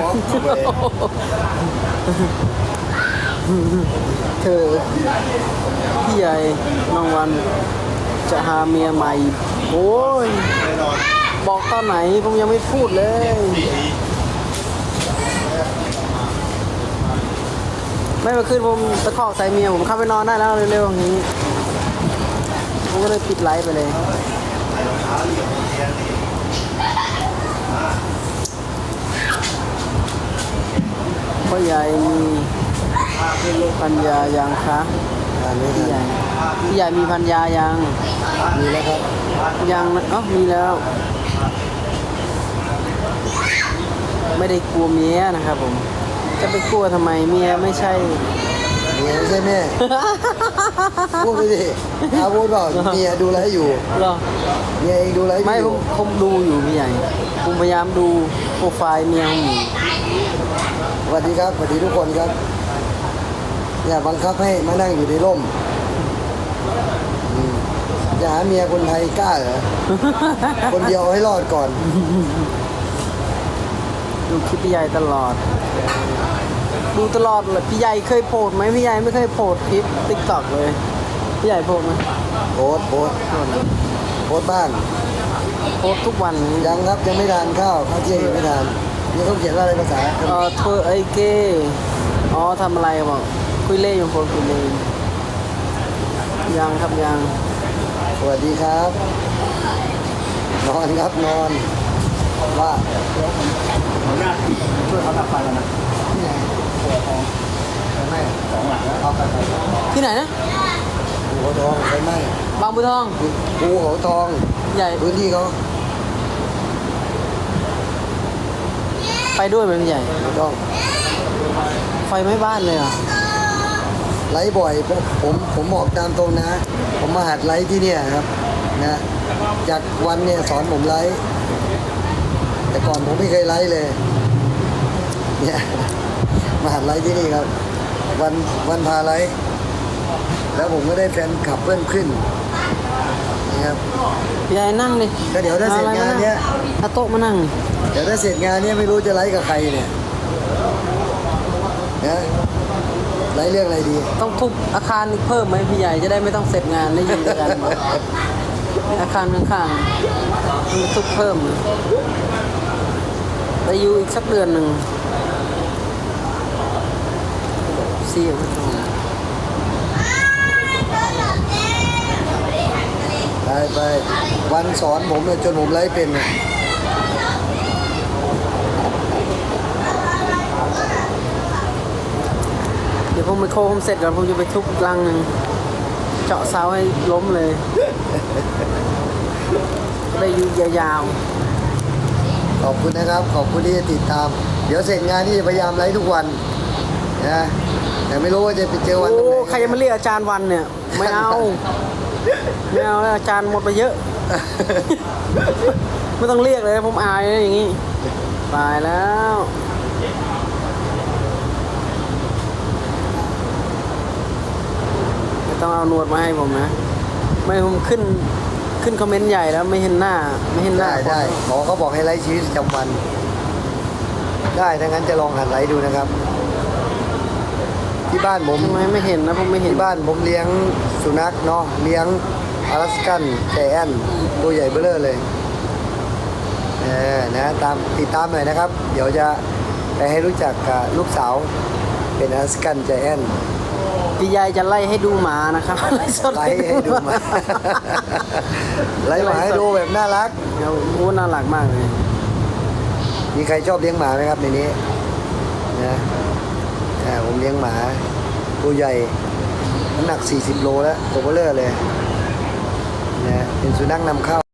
ป๊อกเข้าไปเธอ พี่ใหญ่น้องวันจะหาเมียใหม่ โอ้ย แน่นอนบอกตอนไหนผมยังไม่พูดเลยไม่เมื่อคืนผมตะคอกใส่เมียผมเข้าไปนอนได้แล้วเร็วๆอย่างนี้ ผมก็เลยปิดไลฟ์ไปเลย พ่อใหญ่มีพันยายังคะอ่านไม่พี่ใหทัญ่นพี่ใหญ่มีพันยายังมีแล้วครับยังนะเอ๋อมีแล้ว ไม่ได้กลัวเมียนะครับผม จะไปกลัวทำไมเมียไม่ใช่เมียไม่ใช่แม่พูดไปดิอาพูดเปล่าเมียดูแลอยู่หรอเมียเองดูแลอยู่ไม่ผมผมดูอยู่พี่ใหญ่ผมพยายามดูโปรไฟล์เมียผมอยู่ สวัสดีครับสวัสดีทุกคนครับอย่าบังคับให้มานั่งอยู่ในร่มอืมจะหาเมียคนไทยกล้าเหรอ คนเดียวเอาให้รอดก่อน ดูคลิปพี่ใหญ่ตลอด ดูตลอดเลยพี่ใหญ่เคยโพสต์ไหมพี่ใหญ่ไม่เคยโพสต์คลิปติ๊กต็อกเลย พี่ใหญ่โพสต์ไหมโพสต์โพสต์โพสต์นะโพสต์บ้างโพสต์ทุกวันนี้ยังครับยังไม่ทานข้าวข้าวเที่ยงยังไม่ทาน นี่เขาเขียนว่าอะไรภาษาเออเธอไอ้เก้อ๋อทำอะไรบอกคุยเล่อยู่โพสต์คุยเล่ยังครับยังสวัสดีครับ นอนครับนอน ว่าช่วยเขาดับไฟกันนะที่ไหนหัวทองไฟไหม้สองหลังแล้วเอาไปที่ไหนนะหัวทองไฟไหม้บางบัวทองภูเขาทอง ใหญ่พื้นที่เขา ไปด้วยไหมพี่ใหญ่ไม่ต้องไฟไหม้บ้านเลยเหรอไลฟ์บ่อยผมผมผมบอกตามตรงนะ ผมมาหัดไลฟ์ที่เนี่ยครับนะจากวันเนี่ยสอนผมไลฟ์แต่ก่อนผมไม่เคยไลฟ์เลยเนี่ยมาหัดไลฟ์ที่นี่ครับ วันวันพาไลฟ์แล้วผมก็ได้แฟนขับเพิ่มขึ้น ครับ พี่ใหญ่นั่งดิก็เดี๋ยวถ้าเสร็จงานเนี้ยเอาโต๊ะมานั่งดิเดี๋ยวถ้าเสร็จงานเนี้ยไม่รู้จะไลฟ์กับใครเนี่ยนะไลฟ์เรื่องอะไรดี ต้องทุบอาคารอีกเพิ่มไหมพี่ใหญ่จะได้ไม่ต้องเสร็จงานได้ยินด้วยกันอาคารข้างๆมันทุบเพิ่มไปอยู่อีกสักเดือนหนึ่งเสี่ยงไป ไปวันสอนผมเนี่ยจนผมไลฟ์เป็นเนี่ยเดี๋ยวผมไปโค้งเสร็จก่อนผมจะไปทุบอีกลังหนึ่งเจาะเสาให้ล้มเลยจะได้อยู่ยาวขอบคุณนะครับ ขอบคุณที่ติดตาม เดี๋ยวเสร็จงานนี่จะพยายามไลฟ์ทุกวันนะแต่ไม่รู้ว่าจะไปเจๆอวันโอ้ตรงไหนใครจะมาเรียกอาจารย์วันเนี่ย ไม่เอา ไม่เอาแล้วอาจารย์หมดไปเยอะ ไม่ต้องเรียกเลยผมอายนะอย่างนี้ตายแล้วไม่ต้องเอาหนวดมาให้ผมนะ ไม่ผมขึ้นขึ้นคอมเมนต์ใหญ่แล้วไม่เห็นหน้า ไม่เห็นหน้าได้ได้หมอเขาบอกให้ไลฟ์ชีวิตประจำวัน ได้ถ้างั้นจะลองหัดไลฟ์ดูนะครับ ที่บ้านผมทำไมไม่เห็นนะผมไม่เห็นที่บ้านผมเลี้ยงสุนัขเนาะเลี้ยงอลาสกันแจแอนตัวใหญ่เบ้อเร่อเลยเออนะตามติดตามหน่อยนะครับ เดี๋ยวจะไปให้รู้จักกับลูกสาวเป็นอลาสกันแจแอนพี่ยายจะไล่ให้ดูหมานะครับไล่สดไลฟ์ให้ดูมาไลฟ์มาให้ดูแบบน่ารักเดี๋ยวโอ้น่ารักมากเลยมีใครชอบเลี้ยงหมาไหมครับในนี้นะอ่าผมเลี้ยงหมา ตัวใหญ่น้ำหนัก 40 โลแล้วตัวเบลเลอร์เลยนะเป็นสุนัขนำเข้า